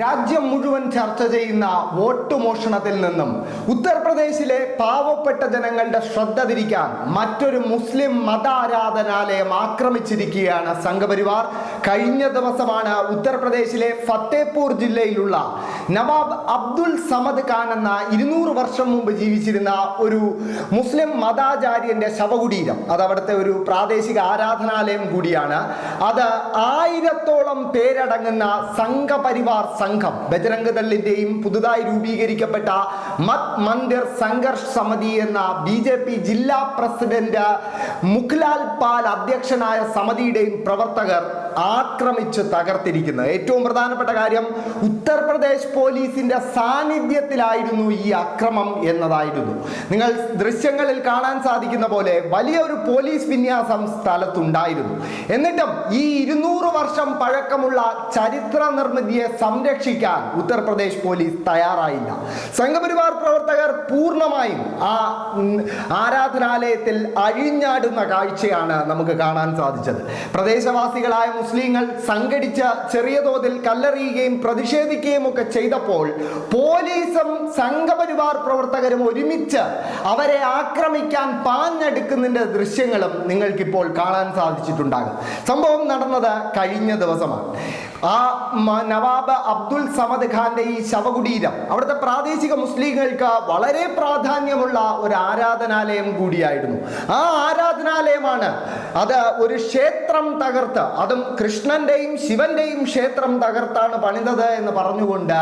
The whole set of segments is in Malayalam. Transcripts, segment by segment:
രാജ്യം മുഴുവൻ ചർച്ച ചെയ്യുന്ന വോട്ട് മോഷണത്തിൽ നിന്നും ഉത്തർപ്രദേശിലെ പാവപ്പെട്ട ജനങ്ങളുടെ ശ്രദ്ധ തിരിക്കാൻ മറ്റൊരു മുസ്ലിം മതാരാധനാലയം ആക്രമിച്ചിരിക്കുകയാണ് സംഘപരിവാർ. കഴിഞ്ഞ ദിവസമാണ് ഉത്തർപ്രദേശിലെ ഫത്തേപൂർ ജില്ലയിലുള്ള നവാബ് അബ്ദുൽ സമദ് ഖാൻ എന്ന ഇരുന്നൂറ് വർഷം മുമ്പ് ജീവിച്ചിരുന്ന ഒരു മുസ്ലിം മതാചാര്യന്റെ ശവകുടീരം. അത് അവിടുത്തെ ഒരു പ്രാദേശിക ആരാധനാലയം കൂടിയാണ്. അത് ആയിരത്തോളം പേരടങ്ങുന്ന സംഘപരിവാർ സംഘം ബജരംഗ് ദളിന്റെയും പുതുതായി രൂപീകരിക്കപ്പെട്ട മത് മന്ദിർ സംഘർഷ് സമിതി എന്ന ബി ജെ പി ജില്ലാ പ്രസിഡന്റ് മുഖ്ലാൽ പാൽ അധ്യക്ഷനായ സമിതിയുടെയും പ്രവർത്തകർ ആക്രമിച്ച് തകർത്തിരിക്കുന്നത്. ഏറ്റവും പ്രധാനപ്പെട്ട കാര്യം ഉത്തർപ്രദേശ് പോലീസിന്റെ സാന്നിധ്യത്തിലായിരുന്നു ഈ അക്രമം എന്നതായിരുന്നു. നിങ്ങൾ ദൃശ്യങ്ങളിൽ കാണാൻ സാധിക്കുന്ന പോലെ വലിയ ഒരു പോലീസ് വിന്യാസം സ്ഥലത്തുണ്ടായിരുന്നു. എന്നിട്ടും ഈ ഇരുന്നൂറ് വർഷം പഴക്കമുള്ള ചരിത്ര നിർമ്മിതിയെ സംരക്ഷിക്കാൻ ഉത്തർപ്രദേശ് പോലീസ് തയ്യാറായില്ല. സംഘപരിവാർ പ്രവർത്തകർ പൂർണമായും ആ ആരാധനാലയത്തിൽ അഴിഞ്ഞാടുന്ന കാഴ്ചയാണ് നമുക്ക് കാണാൻ സാധിച്ചത്. പ്രദേശവാസികളായ മുസ്ലിങ്ങൾ സംഘടിച്ച ചെറിയ തോതിൽ കല്ലെറിയുകയും പ്രതിഷേധിക്കുകയും ഒക്കെ ചെയ്തപ്പോൾ പോലീസും സംഘപരിവാർ പ്രവർത്തകരും ഒരുമിച്ച് അവരെ ആക്രമിക്കാൻ പാഞ്ഞെടുക്കുന്നതിന്റെ ദൃശ്യങ്ങളും നിങ്ങൾക്കിപ്പോൾ കാണാൻ സാധിച്ചിട്ടുണ്ടാകും. സംഭവം നടന്നത് കഴിഞ്ഞ ദിവസമാണ്. ആ നവാബ് അബ്ദുൽ സമദ് ഖാന്റെ ഈ ശവകുടീരം. അവിടുത്തെ പ്രാദേശിക മുസ്ലിങ്ങൾക്ക് വളരെ പ്രാധാന്യമുള്ള ഒരു ആരാധനാലയം കൂടിയായിരുന്നു. ആ ആരാധനാലയമാണ് അത് ഒരു ക്ഷേത്രം തകർത്ത് അതും കൃഷ്ണന്റെയും ശിവന്റെയും ക്ഷേത്രം തകർത്താണ് പണിതത് എന്ന് പറഞ്ഞുകൊണ്ട്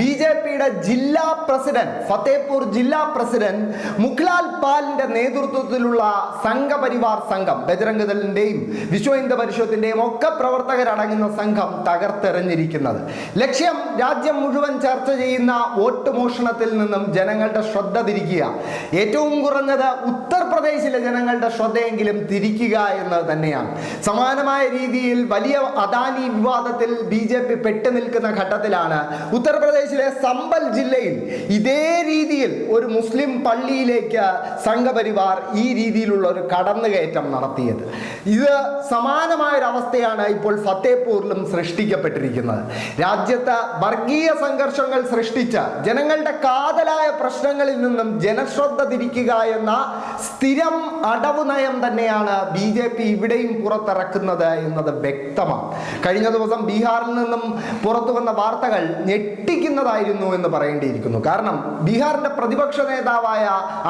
ബി ജെ പിയുടെ ജില്ലാ പ്രസിഡന്റ് ഫത്തേപൂർ ജില്ലാ പ്രസിഡന്റ് മുഖ്ലാൽ പാലിന്റെ നേതൃത്വത്തിലുള്ള സംഘപരിവാർ സംഘം ബജരംഗദലിന്റെയും വിശ്വ ഹിന്ദു പരിഷത്തിന്റെയും ഒക്കെ പ്രവർത്തകരടങ്ങുന്ന സംഘം തകർത്തെറിഞ്ഞിരിക്കുന്നത്. ലക്ഷ്യം രാജ്യം മുഴുവൻ ചർച്ച ചെയ്യുന്ന വോട്ട് മോഷണത്തിൽ നിന്നും ജനങ്ങളുടെ ശ്രദ്ധ തിരിക്കുക. ഏറ്റവും കുറഞ്ഞത് ഉത്തർപ്രദേശിലെ ജനങ്ങളുടെ ശ്രദ്ധയെങ്കിലും തിരിക്കുക എന്നത് തന്നെയാണ്. സമാനമായ രീതിയിൽ വലിയ അദാനി വിവാദത്തിൽ ബി ജെ പി പെട്ടുനിൽക്കുന്ന ഘട്ടത്തിലാണ് ഉത്തർപ്രദേശിലെ സമ്പൽ ജില്ലയിൽ ഇതേ രീതിയിൽ ഒരു മുസ്ലിം പള്ളിയിലേക്ക് സംഘപരിവാർ ഈ രീതിയിലുള്ള ഒരു കടന്നുകയറ്റം നടത്തിയത്. ഇത് സമാനമായ ഒരു അവസ്ഥയാണ് ഇപ്പോൾ ഫത്തേപൂരിലും സൃഷ്ടിക്കപ്പെട്ടിരിക്കുന്നത്. രാജ്യത്ത് വർഗീയ സംഘർഷങ്ങൾ സൃഷ്ടിച്ച ജനങ്ങളുടെ കാതലായ പ്രശ്നങ്ങളിൽ നിന്നും ജനശ്രദ്ധ തിരിക്കുക എന്ന സ്ഥിരം അടവ് നയം തന്നെയാണ് ബി ജെ പി ഇവിടെയും പുറത്തിറക്കുന്നത് എന്നത് വ്യക്തമാണ്. കഴിഞ്ഞ ദിവസം ബീഹാറിൽ നിന്നും പുറത്തു വന്ന വാർത്തകൾ ഞെട്ടിക്കുന്നതായിരുന്നു എന്ന് പറയേണ്ടിയിരിക്കുന്നു. കാരണം ബീഹാറിന്റെ പ്രതിപക്ഷ നേതാവായ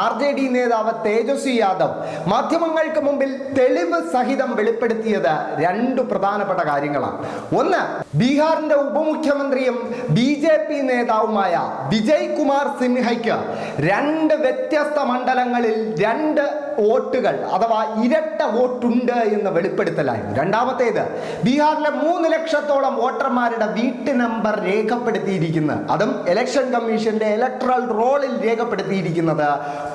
ആർ ജെ ഡി നേതാവ് തേജസ്വി യാദവ് മാധ്യമങ്ങൾക്ക് മുമ്പിൽ തെളിവ് സഹിതം വെളിപ്പെടുത്തിയത് രണ്ട് പ്രധാനപ്പെട്ട കാര്യങ്ങളാണ്. ഒന്ന് ബീഹാറിന്റെ ഉപമുഖ്യമന്ത്രിയും ബി ജെ പി നേതാവുമായ വിജയ് കുമാർ സിൻഹയ്ക്ക് രണ്ട് വ്യത്യസ്ത മണ്ഡലങ്ങളിൽ രണ്ട് വോട്ടുകൾ അഥവാ ഇരട്ട വോട്ടുണ്ട് എന്ന് വെളിപ്പെടുത്തലായിരുന്നു. രണ്ടാമത്തേത് ബീഹാറിലെ മൂന്ന് ലക്ഷത്തോളം വോട്ടർമാരുടെ വീട്ട് നമ്പർ രേഖപ്പെടുത്തിയിരിക്കുന്നത് അതും ഇലക്ഷൻ കമ്മീഷന്റെ ഇലക്ട്രൽ റോളിൽ രേഖപ്പെടുത്തിയിരിക്കുന്നത്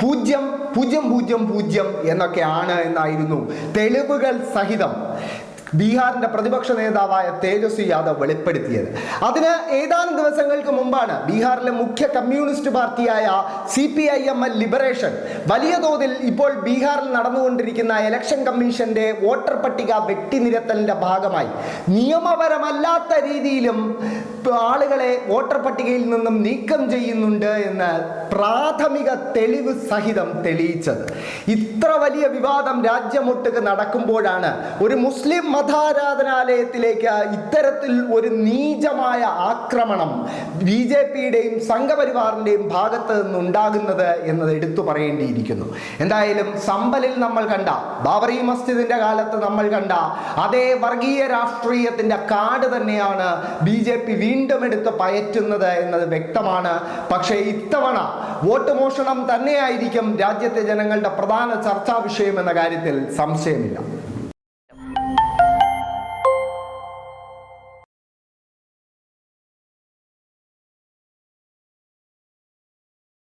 പൂജ്യം പൂജ്യം പൂജ്യം പൂജ്യം എന്നൊക്കെയാണ് എന്നായിരുന്നു. തെളിവുകൾ സഹിതം. ബീഹാറിന്റെ പ്രതിപക്ഷ നേതാവായ തേജസ്വി യാദവ് വെളിപ്പെടുത്തിയത്. അതിന് ഏതാനും ദിവസങ്ങൾക്ക് മുമ്പാണ് ബീഹാറിലെ മുഖ്യ communist പാർട്ടിയായ C P I M L liberation വലിയ തോതിൽ ഇപ്പോൾ ബീഹാറിൽ നടന്നുകൊണ്ടിരിക്കുന്ന ഇലക്ഷൻ കമ്മീഷന്റെ വോട്ടർ പട്ടിക വെട്ടിനിരത്തലിന്റെ ഭാഗമായി. നിയമപരമല്ലാത്ത രീതിയിലും ആളുകളെ വോട്ടർ പട്ടികയിൽ നിന്നും നീക്കം ചെയ്യുന്നുണ്ട് എന്ന് പ്രാഥമിക തെളിവ് സഹിതം തെളിയിച്ചത്. ഇത്ര വലിയ വിവാദം രാജ്യമൊട്ടുക്ക് നടക്കുമ്പോഴാണ് ഒരു മുസ്ലിം മതാരാധനാലയത്തിലേക്ക് ഇത്തരത്തിൽ ഒരു നീചമായ ആക്രമണം ബി ജെ പിയുടെയും സംഘപരിവാറിന്റെയും ഭാഗത്ത് നിന്നുണ്ടാകുന്നത് എന്നത് എടുത്തു പറയേണ്ടിയിരിക്കുന്നു. എന്തായാലും സമ്പലിൽ നമ്മൾ കണ്ട ബാബറി മസ്ജിദിന്റെ കാലത്ത് നമ്മൾ കണ്ട അതേ വർഗീയ രാഷ്ട്രീയത്തിന്റെ കാട് തന്നെയാണ് ബി ജെ പി വീണ്ടും എടുത്ത് പയറ്റുന്നത് എന്നത് വ്യക്തമാണ്. പക്ഷേ ഇത്തവണ വോട്ട് മോഷണം തന്നെയായിരിക്കും രാജ്യത്തെ ജനങ്ങളുടെ പ്രധാന ചർച്ചാ വിഷയം എന്ന കാര്യത്തിൽ സംശയമില്ല.